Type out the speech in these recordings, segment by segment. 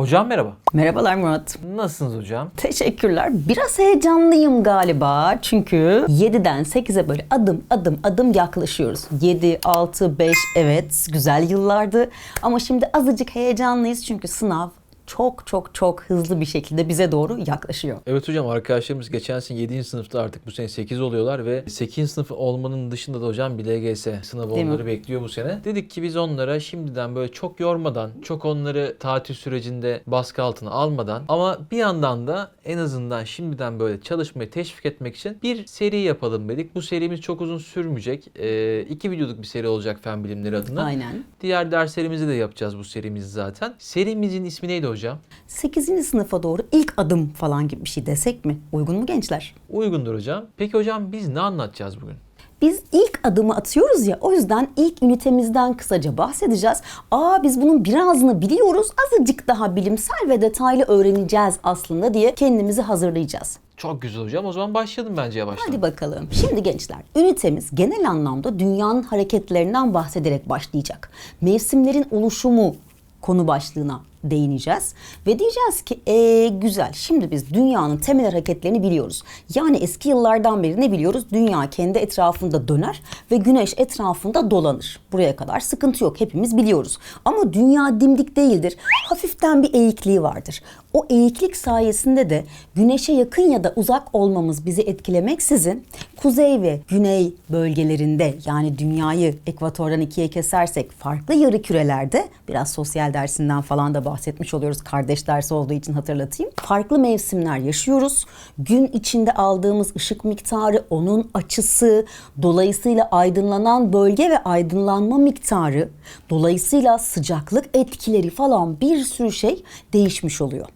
Hocam merhaba. Merhabalar Murat. Nasılsınız hocam? Teşekkürler. Biraz heyecanlıyım galiba. Çünkü 7'den 8'e böyle adım adım adım yaklaşıyoruz. 7, 6, 5 evet güzel yıllardı. Ama şimdi azıcık heyecanlıyız çünkü sınav çok çok çok hızlı bir şekilde bize doğru yaklaşıyor. Evet hocam arkadaşlarımız geçen sene 7. sınıfta artık bu sene 8 oluyorlar ve 8. sınıf olmanın dışında da hocam bir LGS sınavı Değil mi? onları bekliyor bu sene. Dedik ki biz onlara şimdiden böyle çok yormadan, çok onları tatil sürecinde baskı altına almadan ama bir yandan da en azından şimdiden böyle çalışmayı teşvik etmek için bir seri yapalım dedik. Bu serimiz çok uzun sürmeyecek. Ee, iki videoluk bir seri olacak fen bilimleri adına. Aynen. Diğer derslerimizi de yapacağız bu serimizi zaten. Serimizin ismi neydi hocam? 8. sınıfa doğru ilk adım falan gibi bir şey desek mi? Uygun mu gençler? Uygundur hocam. Peki hocam biz ne anlatacağız bugün? Biz ilk adımı atıyoruz ya o yüzden ilk ünitemizden kısaca bahsedeceğiz. Aa biz bunun birazını biliyoruz azıcık daha bilimsel ve detaylı öğreneceğiz aslında diye kendimizi hazırlayacağız. Çok güzel hocam. O zaman başlayalım bence yavaştan. Hadi bakalım. Şimdi gençler, ünitemiz genel anlamda dünyanın hareketlerinden bahsederek başlayacak. Mevsimlerin oluşumu konu başlığına değineceğiz ve diyeceğiz ki ee, güzel şimdi biz dünyanın temel hareketlerini biliyoruz. Yani eski yıllardan beri ne biliyoruz? Dünya kendi etrafında döner ve güneş etrafında dolanır. Buraya kadar sıkıntı yok hepimiz biliyoruz. Ama dünya dimdik değildir. Hafiften bir eğikliği vardır. O eğiklik sayesinde de güneşe yakın ya da uzak olmamız bizi etkilemeksizin kuzey ve güney bölgelerinde yani dünyayı ekvatordan ikiye kesersek farklı yarı kürelerde biraz sosyal dersinden falan da bahsetmiş oluyoruz. Kardeş dersi olduğu için hatırlatayım. Farklı mevsimler yaşıyoruz. Gün içinde aldığımız ışık miktarı, onun açısı, dolayısıyla aydınlanan bölge ve aydınlanma miktarı, dolayısıyla sıcaklık etkileri falan bir sürü şey değişmiş oluyor.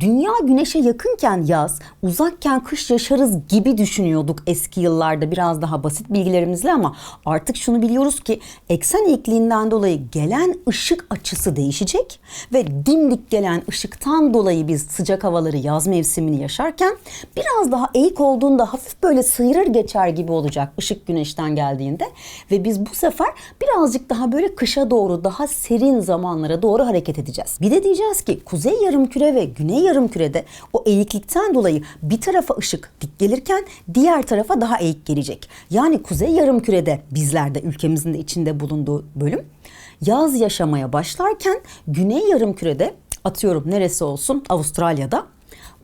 Dünya güneşe yakınken yaz, uzakken kış yaşarız gibi düşünüyorduk eski yıllarda biraz daha basit bilgilerimizle ama artık şunu biliyoruz ki eksen eğikliğinden dolayı gelen ışık açısı değişecek ve dimdik gelen ışıktan dolayı biz sıcak havaları yaz mevsimini yaşarken biraz daha eğik olduğunda hafif böyle sıyırır geçer gibi olacak ışık güneşten geldiğinde ve biz bu sefer birazcık daha böyle kışa doğru daha serin zamanlara doğru hareket edeceğiz. Bir de diyeceğiz ki kuzey yarımküre ve güney yarımkürede o eğiklikten dolayı bir tarafa ışık dik gelirken diğer tarafa daha eğik gelecek. Yani kuzey yarımkürede bizlerde ülkemizin de içinde bulunduğu bölüm yaz yaşamaya başlarken güney yarımkürede atıyorum neresi olsun Avustralya'da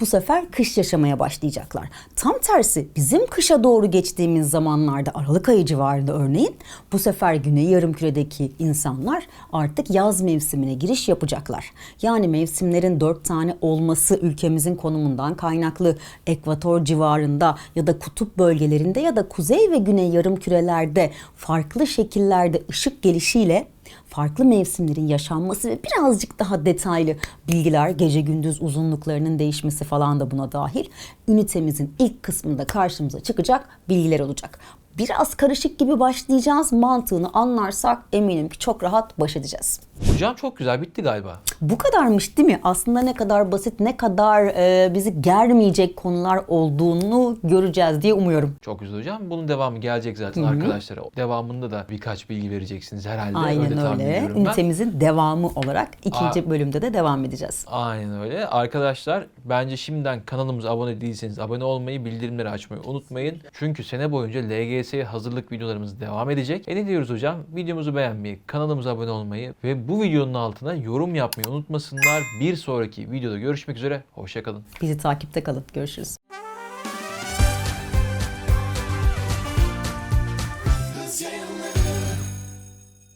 bu sefer kış yaşamaya başlayacaklar. Tam tersi bizim kışa doğru geçtiğimiz zamanlarda Aralık ayı civarında örneğin bu sefer güney yarımküredeki insanlar artık yaz mevsimine giriş yapacaklar. Yani mevsimlerin dört tane olması ülkemizin konumundan kaynaklı ekvator civarında ya da kutup bölgelerinde ya da kuzey ve güney yarımkürelerde farklı şekillerde ışık gelişiyle farklı mevsimlerin yaşanması ve birazcık daha detaylı bilgiler, gece gündüz uzunluklarının değişmesi falan da buna dahil. Ünitemizin ilk kısmında karşımıza çıkacak bilgiler olacak. Biraz karışık gibi başlayacağız. Mantığını anlarsak eminim ki çok rahat baş edeceğiz. Hocam çok güzel bitti galiba. Bu kadarmış değil mi? Aslında ne kadar basit, ne kadar e, bizi germeyecek konular olduğunu göreceğiz diye umuyorum. Çok güzel hocam. Bunun devamı gelecek zaten arkadaşlara. Devamında da birkaç bilgi vereceksiniz herhalde. Aynen öyle. tahmin öyle. ben. Ünitemizin devamı olarak ikinci bölümde de devam edeceğiz. Aynen öyle. Arkadaşlar bence şimdiden kanalımıza abone değilseniz abone olmayı, bildirimleri açmayı unutmayın. Çünkü sene boyunca LGS'ye hazırlık videolarımız devam edecek. E ne diyoruz hocam? Videomuzu beğenmeyi, kanalımıza abone olmayı ve bu videonun altına yorum yapmayı unutmasınlar. Bir sonraki videoda görüşmek üzere. Hoşçakalın. Bizi takipte kalın. Görüşürüz.